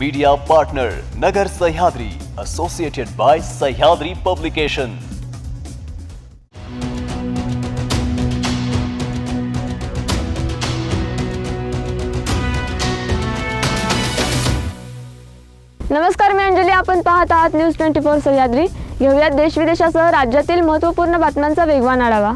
Media partner Nagar Sahyadri associated by Sahyadri publication नमस्कार मी अंजली. आपण पाहत आहात न्यूज ट्वेंटी फोर सह्याद्री घेऊयात देशविदेशासह राज्यातील महत्त्वपूर्ण बातम्यांचा वेगवान आढावा.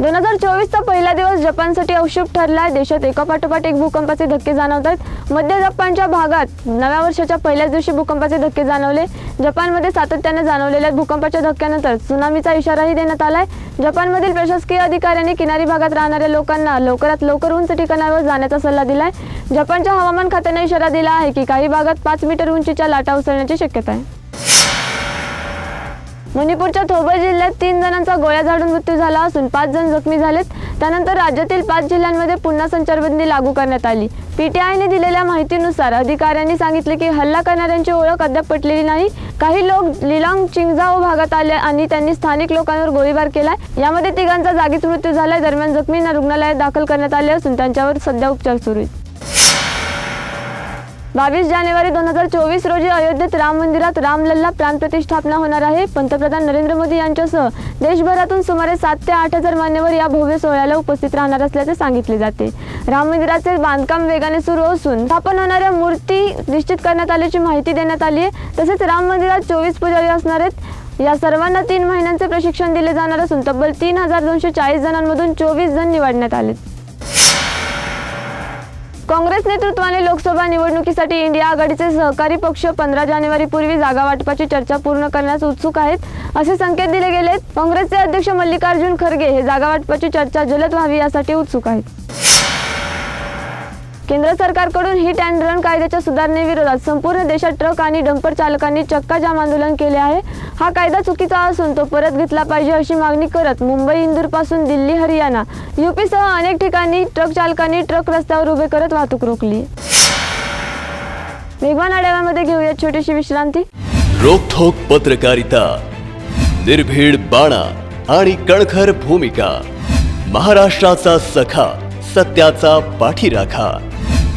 दोन हजार चोवीसचा पहिला दिवस जपानसाठी औषध ठरला. देशात एकापाठोपाठ एक भूकंपाचे धक्के जाणवत आहेत मध्य जपानच्या भागात नव्या वर्षाच्या पहिल्याच दिवशी भूकंपाचे धक्के जाणवले. जपानमध्ये सातत्याने जाणवलेल्या भूकंपाच्या धक्क्यानंतर सुनामीचा इशाराही देण्यात आलाय. जपानमधील प्रशासकीय अधिकाऱ्यांनी किनारी भागात राहणाऱ्या लोकांना लवकरात लवकर उंच ठिकाणावर जाण्याचा सल्ला दिलाय. जपानच्या हवामान खात्याने इशारा दिला आहे की काही भागात पाच मीटर उंचीच्या लाटा उसळण्याची शक्यता आहे. मणिपूरच्या थोबर जिल्ह्यात तीन जणांचा गोळ्या झाडून मृत्यू झाला असून पाच जण जखमी झालेत. त्यानंतर राज्यातील पाच जिल्ह्यांमध्ये पुन्हा संचारबंदी लागू करण्यात आली. पीटीआयने दिलेल्या माहितीनुसार अधिकाऱ्यांनी सांगितले की हल्ला करणाऱ्यांची ओळख अद्याप पटलेली नाही. काही लोक लिलांग चिंगजाओ भागात आले आणि त्यांनी स्थानिक लोकांवर गोळीबार केलाय. यामध्ये तिघांचा जागीच मृत्यू झालाय दरम्यान जखमींना रुग्णालयात दाखल करण्यात आले असून त्यांच्यावर सध्या उपचार सुरू आहेत. बावीस जानेवारी दोन हजार चोवीस रोजी अयोध्येत राम मंदिरात रामलल्ला प्राणप्रतिष्ठापना होणार आहे. पंतप्रधान नरेंद्र मोदी यांच्यासह देशभरातून सुमारे सात ते आठ हजार मान्यवर या भव्य सोहळ्याला उपस्थित राहणार असल्याचे सांगितले जाते. राम मंदिराचे बांधकाम वेगाने सुरू असून स्थापन होणाऱ्या मूर्ती निश्चित करण्यात आल्याची माहिती देण्यात आली आहे. तसेच राम मंदिरात चोवीस पुजारी असणार आहेत. या सर्वांना तीन महिन्यांचे प्रशिक्षण दिले जाणार असून तब्बल तीन हजार दोनशे चाळीस जणांमधून चोवीस जण निवडण्यात आलेत. काँग्रेस नेतृत्वाने लोकसभा निवडणुकीसाठी इंडिया आघाडीचे सहकारी पक्ष पंधरा जानेवारीपूर्वी जागा वाटपाची चर्चा पूर्ण करण्यास उत्सुक आहेत असे संकेत दिले गेलेत. काँग्रेसचे अध्यक्ष मल्लिकार्जुन खरगे हे जागा वाटपाची चर्चा जलद व्हावी यासाठी उत्सुक आहेत. केंद्र सरकारकडून हिट अँड रन कायद्याच्या सुधारणेविरोधात संपूर्ण देशात ट्रक आणि डंपर चालकांनी चक्काजाम आंदोलन केले आहे. हा कायदा चुकीचा असून तो परत घेतला पाहिजे अशी मागणी करत मुंबई इंदूरपासून दिल्ली हरियाणा युपीसह अनेक ठिकाणी ट्रक चालकांनी ट्रक रस्त्यावर उभे करत वाहतूक रोखली. वेगवान आढाव्यामध्ये घेऊया छोटीशी विश्रांती. रोखोक पत्रकारिता निर्भीड बाणा आणि कणखर भूमिका महाराष्ट्राचा सखा सत्याचा पाठीराखा.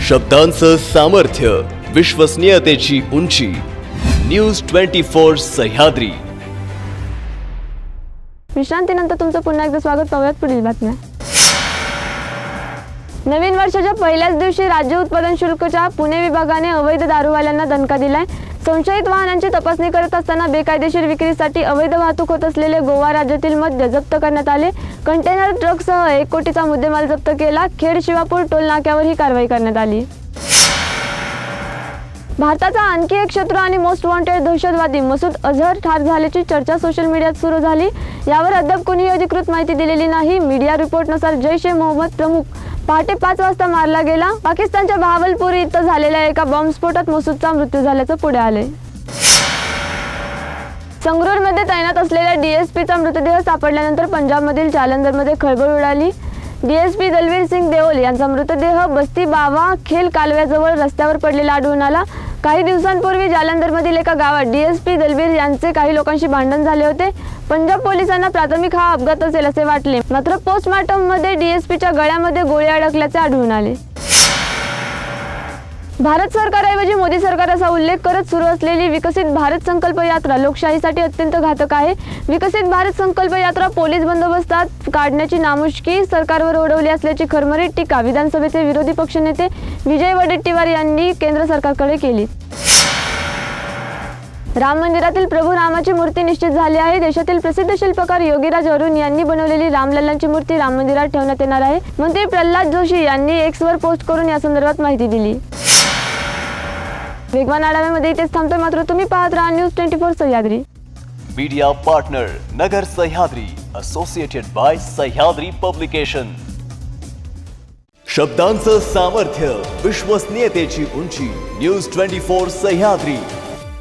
शब्दांचं सामर्थ्य विश्वसनीयतेची उंची. न्यूज ट्वेंटी फोर सह्याद्री विश्रांतीनंतर तुमचं पुन्हा एकदा स्वागत. पाहूयात पुढील बातम्या. नवीन वर्षाच्या पहिल्याच दिवशी राज्य उत्पादन शुल्कच्या पुणे विभागाने अवैध दारूवाल्यांना दणका दिलाय. संशयित वाहनांची तपासणी करत असताना बेकायदेशीर विक्रीसाठी अवैध वाहतूक होत असलेले गोवा राज्यातील मद्य जप्त करण्यात आले. कंटेनर ट्रकसह एक कोटीचा मुद्देमाल जप्त केला. खेड शिवापूर टोल नाक्यावर ही कारवाई करण्यात आली. भारताचा आणखी एक शत्रू आणि मोस्ट वॉन्टेड दहशतवादी मसूद अझहर ठार झाल्याची चर्चा सोशल मीडियात सुरू झाली. यावर अद्याप कोणी अधिकृत माहिती दिलेली नाही. मीडिया रिपोर्टनुसार जैश ए मोहम्मद प्रमुख पहाटे पाच वाजता मारला गेला. पाकिस्तानच्या बहावलपुरी इथं झालेल्या एका बॉम्बस्फोटात मसूदचा मृत्यू झाल्याचं पुढे आले संगरूरमध्ये तैनात असलेल्या डीएसपीचा मृतदेह सापडल्यानंतर पंजाबमधील जालंधरमध्ये खळबळ उडाली. डीएसपी दलवीर सिंग देओल यांचा मृतदेह बस्ती बावा खेल कालव्याजवळ रस्त्यावर पडलेला आढळून आला. काही दिवसांपूर्वी जालंधरमधील एका गावात डीएसपी दलवीर यांचे काही लोकांशी भांडण झाले होते. पंजाब पोलिसांना प्राथमिक हा अपघात असेल असे वाटले. मात्र पोस्टमॉर्टममध्ये डीएसपीच्या गळ्यामध्ये गोळी अडकल्याचे आढळून आले. भारत सरकारऐवजी मोदी सरकार असा उल्लेख करत सुरू असलेली विकसित भारत संकल्प यात्रा लोकशाहीसाठी अत्यंत घातक आहे. विकसित भारत संकल्प यात्रा पोलीस बंदोबस्तात काढण्याची नामुष्की सरकारवर ओढवली असल्याची खरमरीत टीका विधानसभेचे विरोधी पक्षनेते विजय वडेट्टीवार यांनी केंद्र सरकारकडे केली. राम मंदिरातील प्रभू रामाची मूर्ती निश्चित झाली आहे. देशातील प्रसिद्ध शिल्पकार योगीराज अरुण यांनी बनवलेली रामलल्लांची मूर्ती राम मंदिरात ठेवण्यात येणार आहे. मंत्री प्रल्हाद जोशी यांनी एक्सवर पोस्ट करून या संदर्भात माहिती दिली. वेगवान आढाव्यामध्ये इथेच थांबतोय. मात्र तुम्ही पाहत राहा news twenty four Sahyadri. Media partner Nagar Sahyadri associated by Sahyadri publication शब्दांचं सामर्थ्य विश्वसनीयतेची उंची न्यूज ट्वेंटी फोर सह्याद्री.